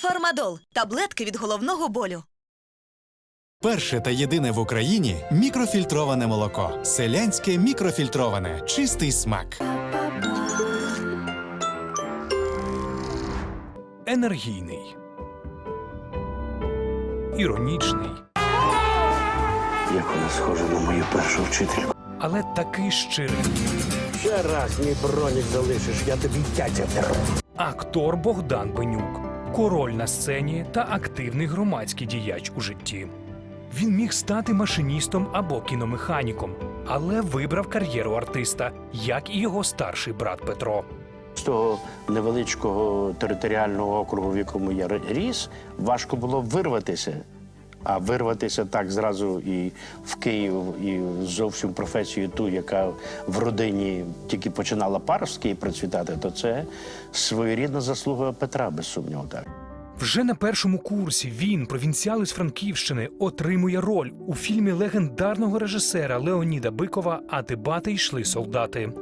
Фармадол таблетки від головного болю. Перше та єдине в Україні мікрофільтроване молоко. Селянське мікрофільтроване. Чистий смак. енергійний, іронічний, Як вона схожа на мою першу вчительку. але такий щирий. Ще раз мій бронік залишиш, я тобі тятя. Актор Богдан Бенюк, король на сцені та активний громадський діяч у житті. Він міг стати машиністом або кіномеханіком, але вибрав кар'єру артиста, як і його старший брат Петро. З того невеличкого територіального округу, в якому я ріс, важко було вирватися. А вирватися так зразу і в Київ, і зовсім професію ту, яка в родині тільки починала паростки процвітати, то це своєрідна заслуга Петра, без сумніву. Так. Вже на першому курсі він, провінціал із Франківщини, отримує роль у фільмі легендарного режисера Леоніда Бикова А дебати йшли солдати.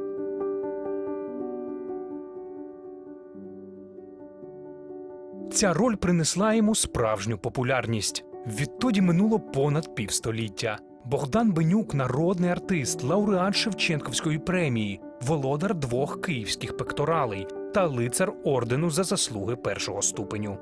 Ця роль принесла йому справжню популярність. Відтоді минуло понад півстоліття. Богдан Бенюк народний артист, лауреат Шевченківської премії, володар двох київських пекторалей та лицар ордену за заслуги першого ступеню.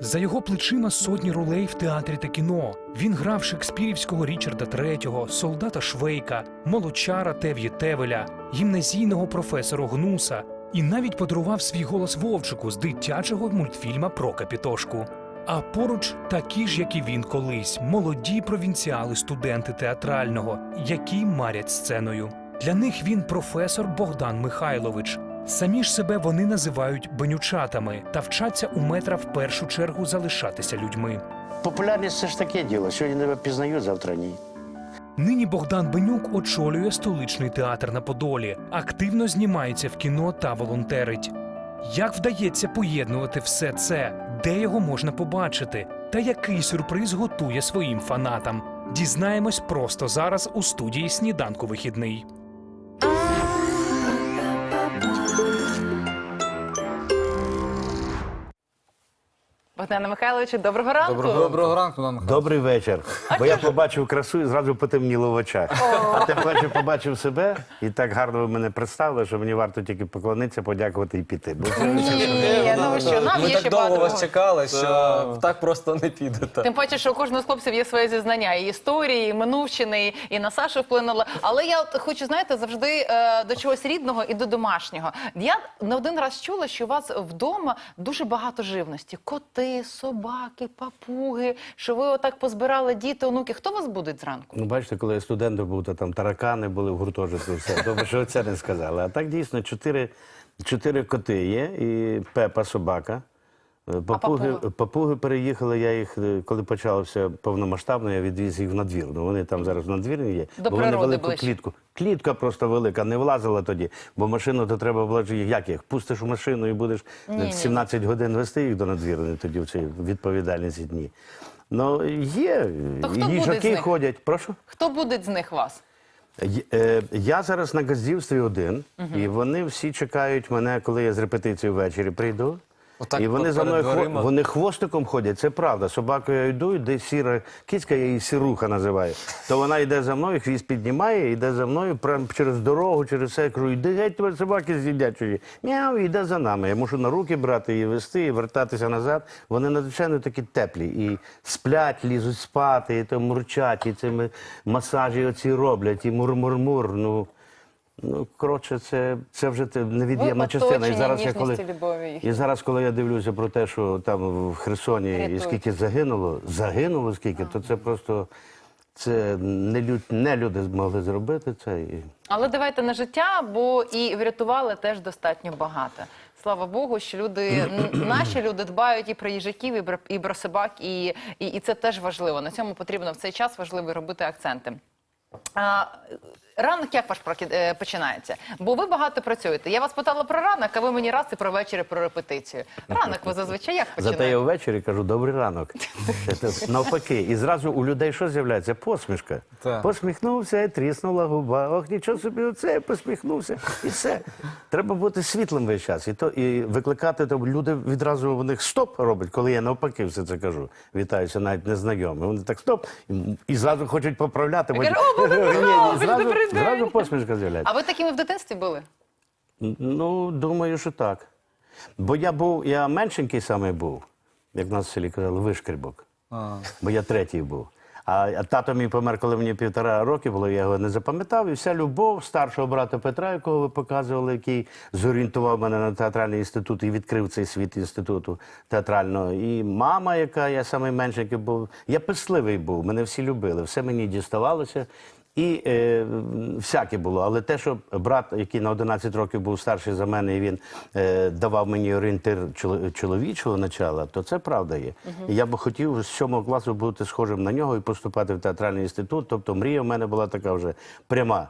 За його плечима сотні ролей в театрі та кіно. Він грав шекспірівського Річарда III, солдата Швейка, молочара Тев'є Тевеля, гімназійного професора Гнуса і навіть подарував свій голос Вовчику з дитячого мультфільма про Капітошку. А поруч такі ж, як і він колись, молоді провінціали, студенти театрального, які марять сценою. Для них він професор Богдан Михайлович. Самі ж себе вони називають бенючатами та вчаться у метра в першу чергу залишатися людьми. Популярність це ж таке діло. Сьогодні тебе пізнають, завтра ні. Нині Богдан Бенюк очолює столичний театр на Подолі, активно знімається в кіно та волонтерить. Як вдається поєднувати все це, де його можна побачити, та який сюрприз готує своїм фанатам? Дізнаємось просто зараз у студії Сніданку вихідний. Богдане Михайловичу, доброго ранку. Доброго, доброго ранку, Богдан Михайлович. Добрий вечір. Бо я побачив красу і зразу потемніло в очах. А тим паче побачив себе, і так гарно ви мене представили, що мені варто тільки поклонитися, подякувати і піти. Бо це- Ні, ну що, нам Ми є так довго багато. вас чекали, що так просто не підете. Тим паче, що у кожного з хлопців є своє зізнання і історії, і минувщини, і на Сашу вплинуло. Але я от хочу, знаєте, завжди е, до чогось рідного і до домашнього. Я не один раз чула, що у вас вдома дуже багато живності: коти, собаки, папуги. Що ви отак позбирали діти, онуки. Хто вас буде зранку? Ну, бачите, коли я студентом був, то там таракани були в гуртожитку, все. Добре, що це не сказали. А так дійсно чотири, чотири коти є, і Пепа собака. Е, Папуги, папуги? папуги переїхали, я їх, е, коли почалося повномасштабно, я відвіз їх в надвірну. Вони там зараз в надвірні є. До бо вони велику ближче. клітку. Клітка просто велика, не влазила тоді, бо машину то треба було. Як їх? Пустиш у машину і будеш е, Ні-ні. 17 годин вести їх до надвірної тоді в ці відповідальні дні. Ну, є. То хто Їжаки ходять. Прошу? Хто буде з них вас? Я зараз на газдівстві один, і вони всі чекають мене, коли я з репетиції ввечері прийду. Отак і вони за мною хво- дверима? вони хвостиком ходять, це правда. Собакою я йду, десь сіра кицька, я її сіруха називаю. То вона йде за мною, хвіст піднімає, йде за мною прямо через дорогу, через все. Я кажу, йди геть, тебе собаки з'їдять чужі. Мяу, йде за нами. Я мушу на руки брати її вести і вертатися назад. Вони надзвичайно такі теплі. І сплять, лізуть спати, і то мурчать, і цими масажі оці роблять, і мур-мур-мур. Ну, ну коротше, це, це вже невід'ємна частина. І зараз я коли, ніжністю, і зараз, коли я дивлюся про те, що там в Херсоні і скільки загинуло, загинуло скільки, то це просто це не, люд, не люди змогли зробити це. І... Але давайте на життя, бо і врятували теж достатньо багато. Слава Богу, що люди наші люди дбають і про їжаків, і про, і про собак, і, і, і це теж важливо. На цьому потрібно в цей час важливо робити акценти. А, ранок як ваш е, починається? Бо ви багато працюєте. Я вас питала про ранок, а ви мені раз і про вечір, і про репетицію. Ранок ви зазвичай як Зате я ввечері кажу добрий ранок. Навпаки. І зразу у людей що з'являється? Посмішка. Посміхнувся і тріснула губа. Ох, нічого собі, оце посміхнувся. І все. Треба бути світлим весь час. І то і викликати то люди відразу в них стоп роблять, коли я навпаки все це кажу. Вітаюся навіть незнайомі. Вони так стоп і, зразу хочуть поправляти. Я кажу, потім- «О, добрий Ні, ні, зразу, зразу посмішка з'являється. А ви такими в дитинстві були? Ну, думаю, що так. Бо я був, я меншенький саме був, як в нас в селі казали, вишкрібок. Бо я третій був. А, а тато мій помер, коли мені півтора роки було, я його не запам'ятав. І вся любов старшого брата Петра, якого ви показували, який зорієнтував мене на театральний інститут і відкрив цей світ інституту театрального. І мама, яка я самий меншенький був. Я писливий був, мене всі любили, все мені діставалося. І е, всяке було, але те, що брат, який на 11 років був старший за мене, і він е, давав мені орієнтир чоловічого начала, то це правда є. І я би хотів з 7 класу бути схожим на нього і поступати в театральний інститут. Тобто мрія в мене була така вже пряма.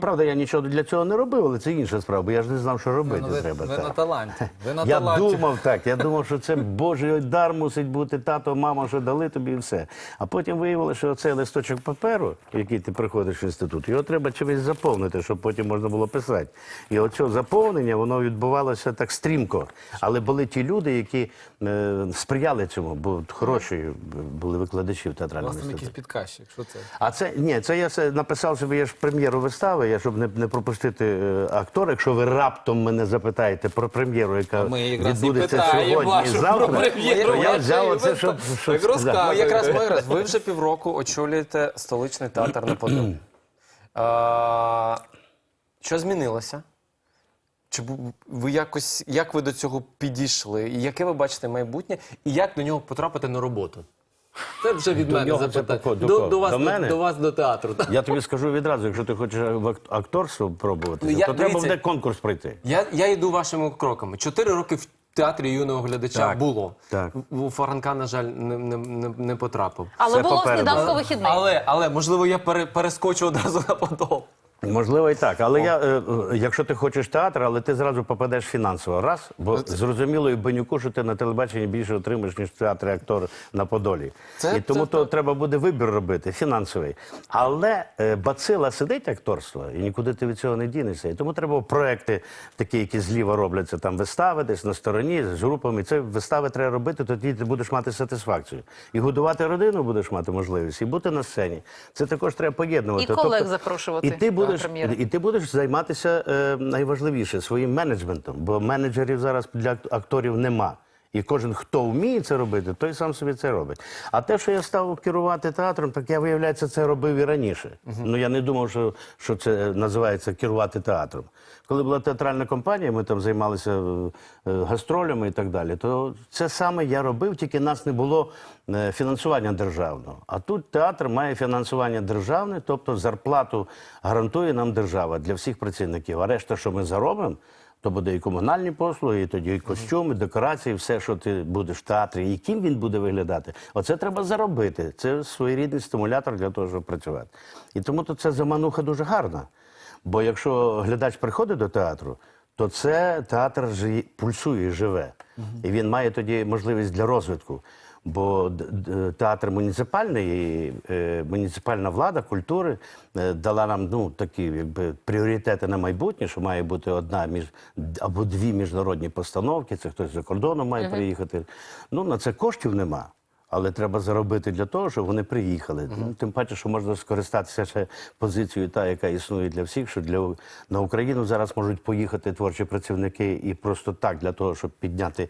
Правда, я нічого для цього не робив, але це інша справа, бо я ж не знав, що робити Ну, ви, треба. ви так. на таланті. Ви на Я таланті. думав так. Я думав, що це Божий дар мусить бути тато, мама, що дали тобі і все. А потім виявилося, що цей листочок паперу, який ти приходиш в інститут, його треба чимось заповнити, щоб потім можна було писати. І оце заповнення воно відбувалося так стрімко. Але були ті люди, які е, сприяли цьому, бо хороші були викладачі в театральному вас там інституті. якийсь підказчик. Що це? А це ні, це я це написав собі я ж прем'єру вистави, я щоб не, не пропустити е, актора. Якщо ви раптом мене запитаєте про прем'єру, яка Ми якраз і відбудеться питаємо сьогодні і вашу завтра, прем'єру то я вашої взяв оце, щоб, вистави. щоб Так розказуй. Якраз ми якраз. Ви вже півроку очолюєте столичний театр на Подолі. А, Що змінилося? Чи ви якось як ви до цього підійшли? І яке ви бачите майбутнє? І як до нього потрапити на роботу? Це вже від До мене запитання. до До, до, вас, До мене? до вас до театру. так? Я тобі скажу відразу, якщо ти хочеш в акторство пробувати, Ну, я- то треба дивіться- буде конкурс пройти. Я, я йду вашими кроками. Чотири роки в театрі юного глядача Так, було. так. У Фаранка, на жаль, не, не, не, не потрапив. Але Це було попереду. вихідний. Але, але можливо, я пере, перескочу одразу на подол. Можливо, і так. Але я, е, е, якщо ти хочеш театр, але ти зразу попадеш фінансово. Раз, бо зрозуміло і Бенюку, що ти на телебаченні більше отримаєш, ніж в театрі актор на Подолі. Це- і тому це то треба буде вибір робити, фінансовий. Але е, бацила сидить акторство, і нікуди ти від цього не дінешся. І тому треба проекти, такі, які зліва робляться, там вистави десь на стороні з групами. Це вистави треба робити, тоді ти будеш мати сатисфакцію. І годувати родину будеш мати можливість, і бути на сцені. Це також треба поєднувати. І колег запрошувати І ти будеш, і ти будеш займатися е, найважливіше своїм менеджментом, бо менеджерів зараз для акторів нема. І кожен, хто вміє це робити, той сам собі це робить. А те, що я став керувати театром, так я, виявляється, це робив і раніше. Ну я не думав, що, що це називається керувати театром. Коли була театральна компанія, ми там займалися е, е, гастролями і так далі, то це саме я робив, тільки нас не було е, фінансування державного. А тут театр має фінансування державне, тобто зарплату гарантує нам держава для всіх працівників. А решта, що ми заробимо, то буде і комунальні послуги, і тоді і костюми, декорації, все, що ти будеш в театрі, і ким він буде виглядати. Оце треба заробити. Це своєрідний стимулятор для того, щоб працювати. І тому то ця замануха дуже гарна. Бо якщо глядач приходить до театру, то це театр жи- пульсує, живе. І він має тоді можливість для розвитку. Бо театр муніципальний, е, муніципальна влада культури е, дала нам ну, такі якби, пріоритети на майбутнє, що має бути одна між або дві міжнародні постановки, це хтось за кордоном має приїхати. Ну, на це коштів нема. Але треба заробити для того, щоб вони приїхали. Ну, тим паче, що можна скористатися ще позицією, та яка існує для всіх, що для на Україну зараз можуть поїхати творчі працівники і просто так для того, щоб підняти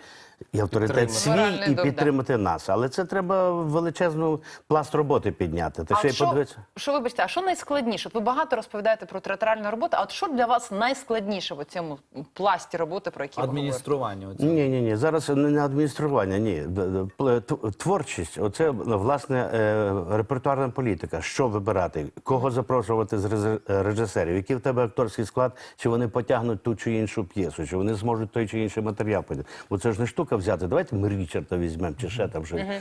і авторитет свій і підтримати нас. Але це треба величезну пласт роботи підняти. Та ще А й що, подивитися. що вибачте, а що найскладніше? Ви багато розповідаєте про театральну роботу, а от що для вас найскладніше в цьому пласті роботи, про які ви говорите? Адміністрування. Ні, ні, ні. Зараз не не адміністрування, ні. Д- д- пле- т- Творчість, оце власне е, репертуарна політика. Що вибирати, кого запрошувати з режисерів, який в тебе акторський склад, чи вони потягнуть ту чи іншу п'єсу, чи вони зможуть той чи інший матеріал подати. Бо це ж не штука взяти. Давайте ми Річарда візьмемо, чи ще там вже.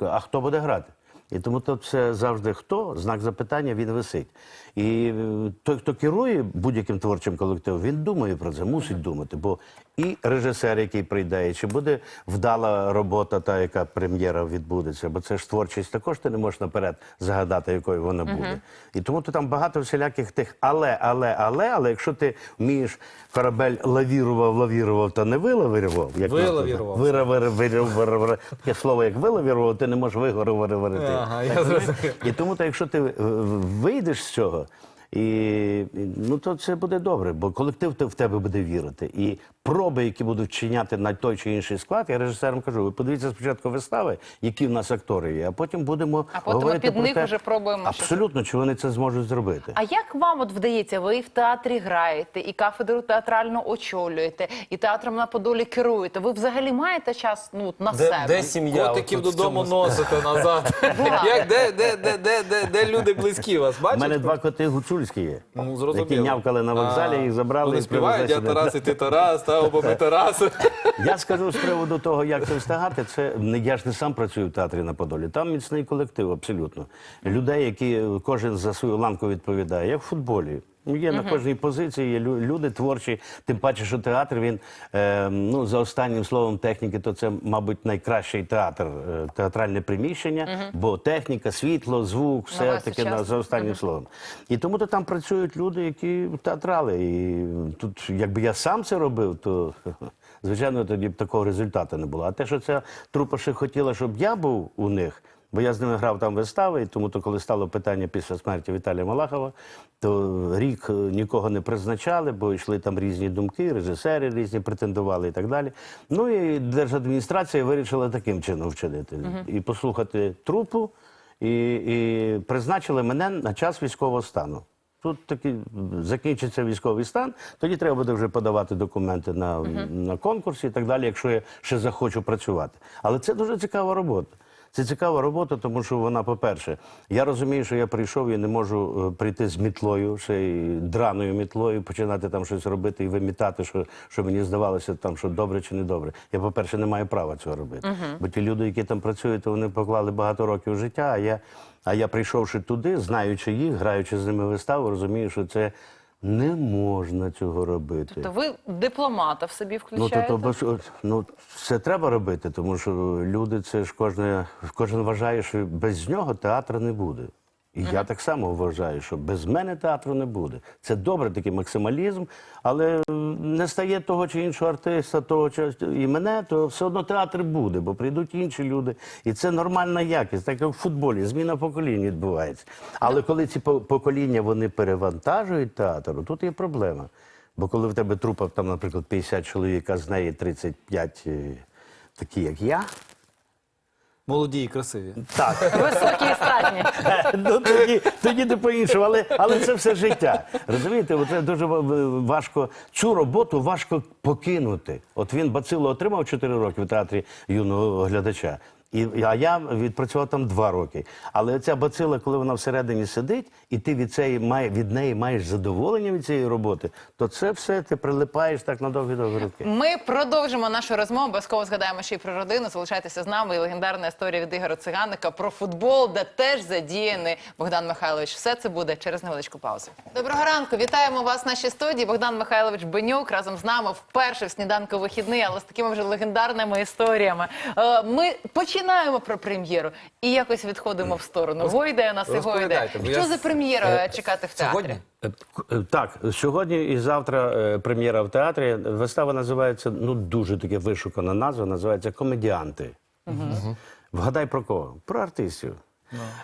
А хто буде грати? І тому тут це завжди хто, знак запитання, він висить. І той, хто керує будь-яким творчим колективом, він думає про це, мусить думати. Бо і режисер, який прийде, і чи буде вдала робота, та яка прем'єра відбудеться, бо це ж творчість також ти не можеш наперед загадати, якою вона буде. І тому то там багато всіляких тих але, але, але, але якщо ти вмієш корабель лавірував, лавірував, та не вилавірував, як Вилавірував. Виравирував. Таке слово, як вилавірував, ти не можеш виговорити. Ага, я. І тому, то, якщо ти е, вийдеш з цього, і, і, ну, то це буде добре, бо колектив в тебе буде вірити. І проби, які будуть вчиняти на той чи інший склад, я режисерам кажу, ви подивіться спочатку вистави, які в нас актори є, а потім будемо А потім ми говорити під про них те, вже пробуємо. Абсолютно, чи вони це зможуть зробити. А як вам от вдається? Ви і в театрі граєте, і кафедру театрально очолюєте, і театром на Подолі керуєте. Ви взагалі маєте час ну, на Де, себе? де сім'я? Котиків додому цьому- носите назад. Як, де, де, де, де, де, де люди близькі вас? У Бачите? мене два коти гуцульські є. Ну, зрозуміло. Які нявкали на вокзалі, їх забрали Вони і співають, я. Тарас, і ти Тарас, та оба ми Тарас. Я скажу з приводу того, як це встигати. Це я ж не сам працюю в театрі на Подолі. Там міцний колектив, абсолютно. Людей, які кожен за свою ланку відповідає, як в футболі. Ну, Є на кожній позиції, є лю- люди творчі. Тим паче, що театр він е, ну за останнім словом техніки, то це, мабуть, найкращий театр, е, театральне приміщення, бо техніка, світло, звук, все таки на за останнім словом. І тому то там працюють люди, які театрали. І тут, якби я сам це робив, то звичайно тоді б такого результату не було. А те, що ця трупа ще хотіла, щоб я був у них. Бо я з ними грав там вистави, і тому то, коли стало питання після смерті Віталія Малахова, то рік е, нікого не призначали, бо йшли там різні думки, режисери різні претендували і так далі. Ну і держадміністрація вирішила таким чином вчинити і послухати трупу, і, і призначили мене на час військового стану. Тут таки закінчиться військовий стан, тоді треба буде вже подавати документи на, на конкурс і так далі, якщо я ще захочу працювати. Але це дуже цікава робота. Це цікава робота, тому що вона, по-перше, я розумію, що я прийшов і не можу е, прийти з мітлою, ще й драною мітлою, починати там щось робити і вимітати, що, що мені здавалося, там, що добре чи не добре. Я, по-перше, не маю права цього робити. Бо ті люди, які там працюють, то вони поклали багато років життя, а я, а я прийшовши туди, знаючи їх, граючи з ними виставу, розумію, що це не можна цього робити. То ви дипломата в собі Ну, включаєте? то, то, ну, це треба робити, тому що люди, це ж кожне, кожен вважає, що без нього театру не буде. І я так само вважаю, що без мене театру не буде. Це добре, такий максималізм, але не стає того чи іншого артиста, того чи і мене, то все одно театр буде, бо прийдуть інші люди. І це нормальна якість, так як в футболі, зміна поколінь відбувається. Але коли ці по- покоління вони перевантажують театр, тут є проблема. Бо коли в тебе трупа, там, наприклад, 50 чоловік, а з неї 35 е, такі, як я, Молоді і красиві. так, Високі і статні. ну, тоді, тоді не по-іншому, але, але це все життя. Розумієте, це дуже ва- важко. Цю роботу важко покинути. От він бацило отримав 4 роки в театрі юного глядача. І, а я відпрацював там два роки. Але ця бацила, коли вона всередині сидить, і ти від, цієї, має, від неї маєш задоволення від цієї роботи, то це все ти прилипаєш так на довгі-довгі роки. Ми продовжимо нашу розмову. Обов'язково згадаємо ще й про родину. Залишайтеся з нами. І легендарна історія від Ігоря Циганика про футбол, де теж задіяний Богдан Михайлович. Все це буде через невеличку паузу. Доброго ранку. Вітаємо вас в нашій студії. Богдан Михайлович Бенюк разом з нами вперше в сніданку вихідний, але з такими вже легендарними історіями. Е, Ми починаємо про прем'єру і якось відходимо в сторону. Гойдає нас і розповідайте, бо Що я за прем'єра е, чекати в театрі? Сьогодні? Е, е, Так, сьогодні і завтра е, прем'єра в театрі. Вистава називається ну дуже таке вишукана назва. Називається Комедіанти. Вгадай про кого? Про артистів.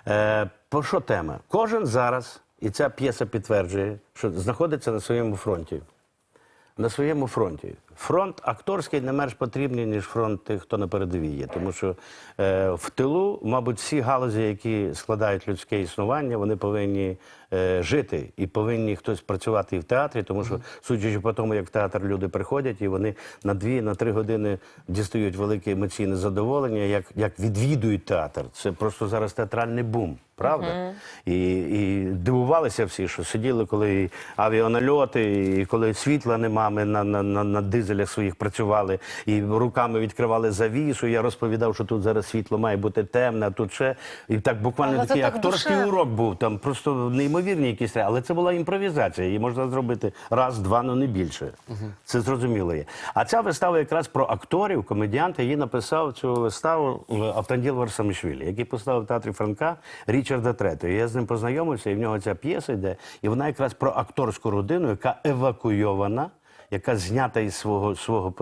Е, про що тема? Кожен зараз, і ця п'єса підтверджує, що знаходиться на своєму фронті. На своєму фронті. Фронт акторський не менш потрібний, ніж фронт тих, хто на передовій є. Тому що е, в тилу, мабуть, всі галузі, які складають людське існування, вони повинні е, жити і повинні хтось працювати і в театрі, тому що, судячи по тому, як в театр люди приходять, і вони на дві, на три години дістають велике емоційне задоволення, як, як відвідують театр. Це просто зараз театральний бум. правда? І, і дивувалися всі, що сиділи, коли авіанальоти, і коли світла нема, ми на, на, на, на дизелях своїх працювали, і руками відкривали завісу. Я розповідав, що тут зараз світло має бути темне, а тут ще. І так буквально Але такий так акторський душевно. урок був. Там просто неймовірні якісь. Але це була імпровізація. Її можна зробити раз, два, ну не більше. Це зрозуміло є. А ця вистава якраз про акторів, комедіанта. Її написав цю виставу е, Автанділ Варсамішвілі, який поставив в театрі Франка Річарда Трето. Я з ним познайомився, і в нього ця п'єса йде. І вона якраз про акторську родину, яка евакуйована. Яка знята із свого свого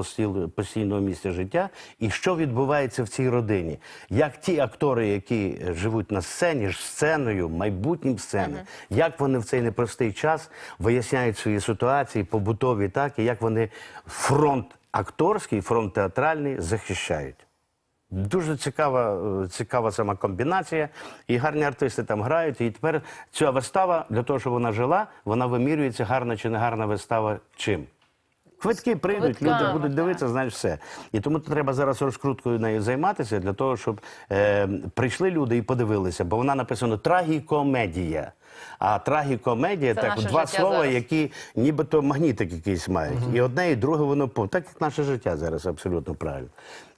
постійного місця життя, і що відбувається в цій родині? Як ті актори, які живуть на сцені, ж сценою, майбутнім сцени, як вони в цей непростий час виясняють свої ситуації, побутові, так і як вони фронт акторський, фронт театральний захищають. Дуже цікава, е, цікава сама комбінація, і гарні артисти там грають. І тепер ця вистава для того, щоб вона жила, вона вимірюється гарна чи не гарна вистава чим. Квитки прийдуть, Квитками, люди будуть дивитися, знаєш все. І тому треба зараз розкруткою нею займатися для того, щоб е, прийшли люди і подивилися, бо вона написана трагікомедія. А трагікомедія Це так два слова, зараз. які нібито магнітик якийсь мають. І одне, і друге воно так як наше життя зараз абсолютно правильно.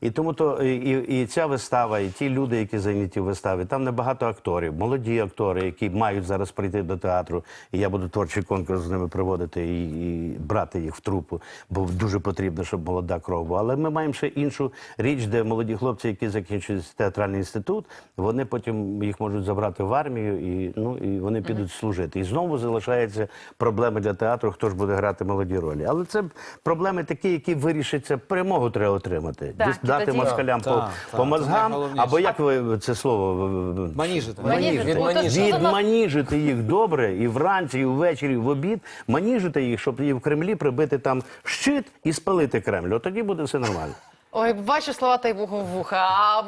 І тому то і, і, і ця вистава, і ті люди, які зайняті в виставі, там небагато акторів, молоді актори, які мають зараз прийти до театру. І я буду творчий конкурс з ними проводити і, і брати їх в трупу, бо дуже потрібно, щоб молода кров була. Але ми маємо ще іншу річ, де молоді хлопці, які закінчують театральний інститут, вони потім їх можуть забрати в армію і ну і вони підуть служити. І знову залишаються проблеми для театру, хто ж буде грати молоді ролі. Але це проблеми такі, які вирішаться, перемогу треба отримати. Так, дати тоді- москалям по, Так, по так, мозгам, найголовніше. або як ви це слово в- Маніжити. Маніжити. Від Ой, то маніжити. що Відманіжити їх добре і вранці, і ввечері, і в обід, маніжити їх, щоб і в Кремлі прибити там щит і спалити Кремль. От тоді буде все нормально. Ой, ваші слова та й вуха в вуха. А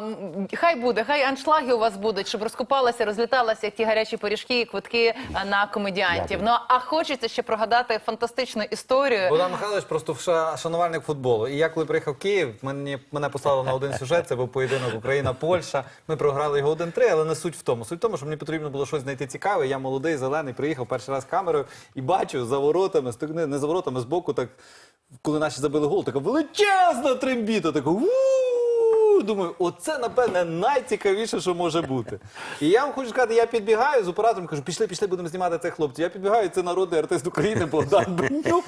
хай буде, хай аншлаги у вас будуть, щоб розкопалися, розліталися як ті гарячі пиріжки і квитки на комедіантів. Ну а хочеться ще прогадати фантастичну історію. Богдан Михайлович просто ша- шанувальник футболу. І я коли приїхав в Київ, мені мене послали на один сюжет. Це був поєдинок Україна-Польща. Ми програли його 1-3, але не суть в тому. Суть в тому, що мені потрібно було щось знайти цікаве. Я молодий, зелений, приїхав перший раз камерою і бачу за воротами, не за воротами, з боку, так коли наші забили гол, така величезна трембіта, така у Думаю, оце напевне найцікавіше, що може бути. І я вам хочу сказати, я підбігаю з оператором, кажу, пішли, пішли, будемо знімати цих хлопців. Я підбігаю, це народний артист України Богдан Бенюк.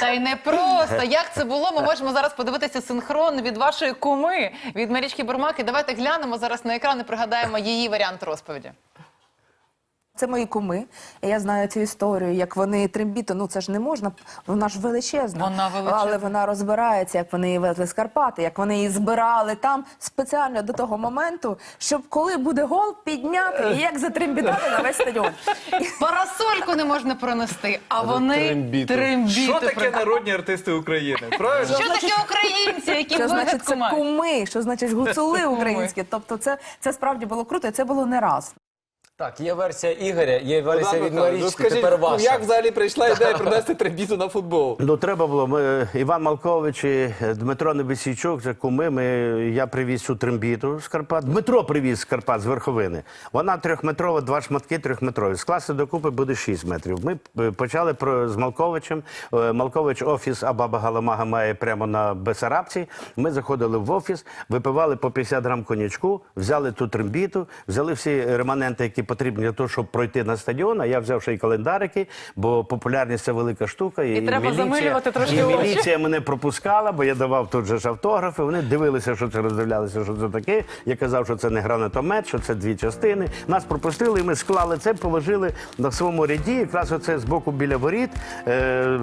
Та й не просто. Як це було? Ми можемо зараз подивитися синхрон від вашої куми, від Марічки Бурмаки. Давайте глянемо зараз на екран і пригадаємо її варіант розповіді. Це мої куми. І Я знаю цю історію, як вони трембіту, ну це ж не можна, вона ж величезна. Вона величезна. Але вона розбирається, як вони її везли з Карпати, як вони її збирали там спеціально до того моменту, щоб коли буде гол, підняти і як затрембітати на весь стадіон. Парасольку не можна пронести, а вони трембіту. трембіту. Що таке народні артисти України? Правильно? Що таке українці, які Що значить вигадку це мають? куми, що значить гуцули українські. Тобто це, це справді було круто, і це було не раз. Так, є версія Ігоря, є версія Богдан від Михайлович, Марічки, розкажіть, тепер ну, ваша. як взагалі прийшла ідея принести трембіту на футбол? Ну, треба було. Ми, Іван Малкович і Дмитро Небесійчук, це куми. Ми, я привіз цю трембіту з Карпат. Дмитро привіз з Карпат з верховини. Вона трьохметрова, два шматки трьохметрові. Скласти докупи буде 6 метрів. Ми е, почали про, з Малковичем. Е, Малкович офіс Абаба Галамага має прямо на Бесарабці. Ми заходили в офіс, випивали по 50 грам конячку, взяли ту трембіту, взяли всі реманенти, які потрібні для того, щоб пройти на стадіон. А я взяв ще й календарики, бо популярність це велика штука. І, треба замилювати трошки і очі. міліція мене пропускала, бо я давав тут же ж автографи. Вони дивилися, що це роздивлялися, що це таке. Я казав, що це не гранатомет, що це дві частини. Нас пропустили, і ми склали це, положили на своєму ряді. Якраз оце з боку біля воріт, е, е,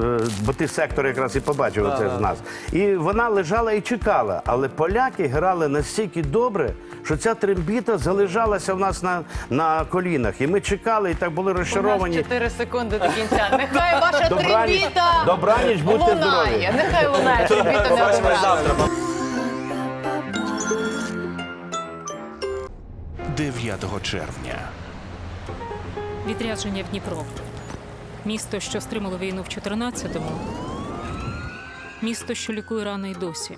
бо ти сектор якраз і побачив оце з нас. І вона лежала і чекала. Але поляки грали настільки добре, що ця трембіта залежалася в нас на, на колінах. І ми чекали, і так були У нас розчаровані. 4 секунди до кінця. Нехай ваша Добраніч. трембіта Добраніч, будьте лунає. Нехай лунає трембіта не один раз. 9 червня. Відрядження в Дніпро. Місто, що стримало війну в 14-му. Місто, що лікує рани й досі.